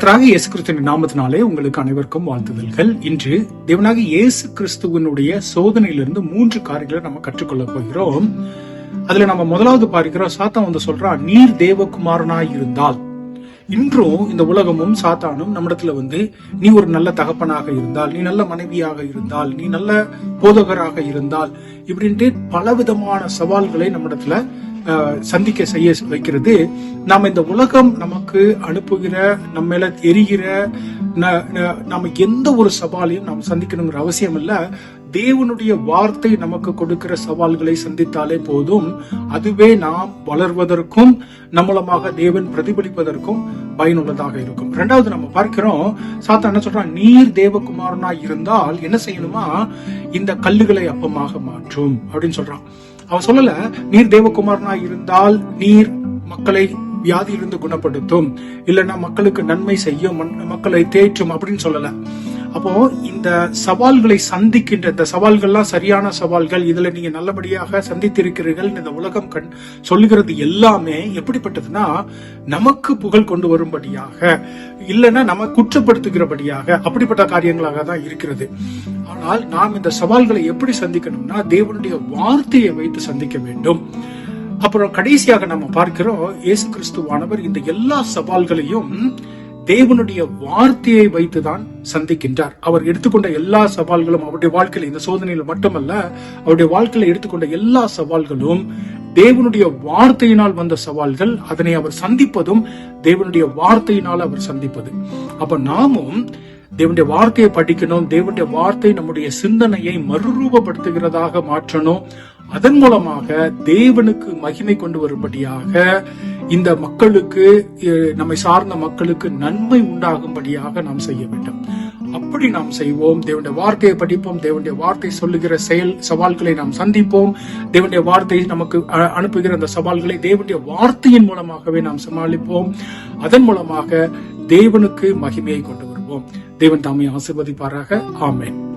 கர்த்தராக இயேசு கிறிஸ்துவின் நாமத்தினாலே உங்களுக்கு அனைவருக்கும் வாழ்த்துதல்கள். இன்று தேவனாக இயேசு கிறிஸ்துவனுடைய சோதனையிலிருந்து மூன்று காரியங்களை நம்ம கற்றுக்கொள்ள போகிறோம். அதுல நம்ம முதலாவது பார்க்கிறோம் சாத்தான் வந்து சொல்றான் நீர் தேவகுமாரனாய் இருந்தால். இன்றும் இந்த உலகமும் சாத்தானும் நம்மிடத்துல வந்து நீ ஒரு நல்ல தகப்பனாக இருந்தால் நீ நல்ல மனைவியாக இருந்தால் நீ நல்ல போதகராக இருந்தால் இப்படின்ட்டு பலவிதமான சவால்களை நம்மிடத்துல சந்திக்க செய்ய வைக்கிறது. நாம் இந்த உலகம் நமக்கு அனுப்புகிற நம்ம மேல எரிகிற ந- எந்த ஒரு சவாலையும் நாம் சந்திக்கணுங்கிற அவசியம் இல்லை. தேவனுடைய வார்த்தை நமக்கு கொடுக்கிற சவால்களை சந்தித்தாலே போதும். அதுவே நாம் வளர்வதற்கும் நம்மளமாக தேவன் பிரதிபலிப்பதற்கும் பயனுள்ளதாக இருக்கும். ரெண்டாவது நம்ம பார்க்கிறோம் சாத்தா என்ன சொல்றான்? நீர் தேவகுமாரனா இருந்தால் என்ன செய்யணுமா? இந்த கல்லுகளை அப்பமாக மாற்றும் அப்படின்னு சொல்றான். அவன் சொல்லல நீர் தேவகுமாரனா இருந்தால் நீர் மக்களை வியாதியிலிருந்து குணப்படுத்தும். இல்லைன்னா மக்களுக்கு நன்மை செய்யும் மக்களை தேற்றும் அப்படின்னு சொல்லல. அப்போ இந்த சவால்களை சந்திக்கின்ற இந்த சவால்கள்லாம் சரியான சவால்கள் இதுல நீங்க நல்லபடியாக சந்தித்திருக்கிறீர்கள் இந்த உலகம் கண் சொல்லுகிறது எல்லாமே எப்படிப்பட்டதுன்னா நமக்கு புகழ் கொண்டு வரும்படியாக இல்லைன்னா நம்ம குற்றப்படுத்துகிறபடியாக அப்படிப்பட்ட காரியங்களாக தான் இருக்கிறது. ஆனால் நாம் இந்த சவால்களை எப்படி சந்திக்கணும்னா தேவனுடைய வார்த்தையை வைத்து சந்திக்க வேண்டும். அப்புறம் கடைசியாக நம்ம பார்க்கிறோம் இயேசு கிறிஸ்துவானவர் இந்த எல்லா சவால்களையும் தேவனுடைய வார்த்தையை வைத்துதான் சந்திக்கின்றார். அவர் எடுத்துக்கொண்ட எல்லா சவால்களும் அவருடைய வாழ்க்கையில் இந்த சோதனையில் மட்டுமல்ல அவருடைய வாழ்க்கையில எடுத்துக்கொண்ட எல்லா சவால்களும் தேவனுடைய வார்த்தையினால் வந்த சவால்கள். அதனை அவர் சந்திப்பதும் தேவனுடைய வார்த்தையினால் அவர் சந்திப்பது. அப்ப நாமும் தேவனுடைய வார்த்தையை படிக்கணும் தேவனுடைய வார்த்தை நம்முடைய சிந்தனையை மறுரூபப்படுத்துகிறதாக மாற்றணும். அதன் மூலமாக தேவனுக்கு மகிமை கொண்டு வரும்படியாக இந்த மக்களுக்கு நம்மை சார்ந்த மக்களுக்கு நன்மை உண்டாகும்படியாக நாம் செய்ய வேண்டும். அப்படி நாம் செய்வோம். தேவனுடைய வார்த்தையை படிப்போம். தேவனுடைய வார்த்தை சொல்லுகிற செயல் சவால்களை நாம் சந்திப்போம். தேவனுடைய வார்த்தை நமக்கு அனுப்புகிற அந்த சவால்களை தேவனுடைய வார்த்தையின் மூலமாகவே நாம் சமாளிப்போம். அதன் மூலமாக தேவனுக்கு மகிமையை கொண்டு வருவோம். தேவன் தாமை ஆசிர்வதிப்பாராக. ஆமேன்.